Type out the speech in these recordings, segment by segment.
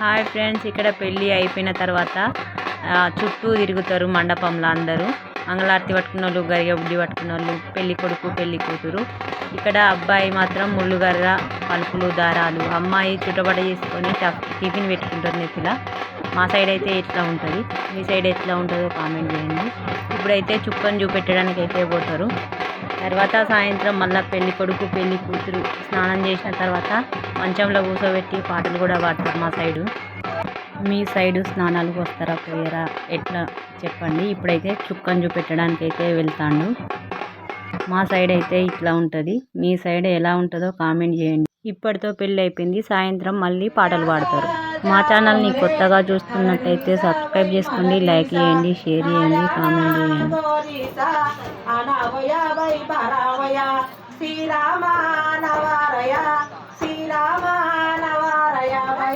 Hi friends ఇక్కడ పెళ్ళి అయిపోయిన తర్వాత చుట్టూ తిరుగుతారు మండపంలో అందరూ. మంగళారతి పట్టుకున్న వాళ్ళు గరిగబుడ్డి పట్టుకున్న వాళ్ళు పెళ్ళి కొడుకు పెళ్ళి కూతురు. ఇక్కడ అబ్బాయి మాత్రం ముళ్ళుగర్ర పలుపులు దారాలు అమ్మాయి చుట్టబడ చేసుకొని టిఫిన్ పెట్టుకుంటారు నెత్తిలా. మా సైడ్ అయితే ఎట్లా ఉంటుంది? మీ సైడ్ ఎట్లా ఉంటుందో కామెంట్ చేయండి. ఇప్పుడైతే చుక్కను చూపెట్టడానికి అయితే పోతారు. తర్వాత సాయంత్రం మళ్ళీ పెళ్ళి కొడుకు పెళ్ళి కూతురు స్నానం చేసిన తర్వాత మంచంలో కూర్చోబెట్టి పాటలు కూడా పాడతారు మా సైడు. మీ సైడు స్నానాలకు వస్తారా పోయారా? ఎట్లా? చెప్పండి. ఇప్పుడైతే చుక్కను చూపెట్టడానికి అయితే వెళ్తాను మా సైడ్ అయితే ఇట్లా ఉంటుంది. మీ సైడ్ ఎలా ఉంటుందో కామెంట్ చేయండి. ఇప్పటితో పెళ్ళి అయిపోయింది. సాయంత్రం మళ్ళీ పాటలు పాడతారు. మా ఛానల్ని కొత్తగా చూస్తున్నట్టయితే సబ్స్క్రైబ్ చేసుకోండి లైక్ చేయండి షేర్ చేయండి కామెంట్ చేయండి గోరీస అనవయ వై పరవయ శ్రీరామ నవారయ శ్రీరామ నవారయ వై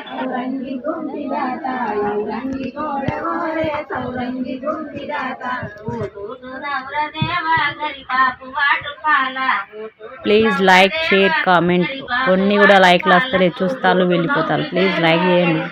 సౌరంగి ఊటూటు నవరదేవ గరి పాపు వాటు పాల. ఊటూటు ప్లీజ్ లైక్ షేర్ కామెంట్ కొన్ని కూడా లైక్లు వస్తలేదు చూస్తారు వెళ్ళిపోతారు. ప్లీజ్ లైక్ చేయండి.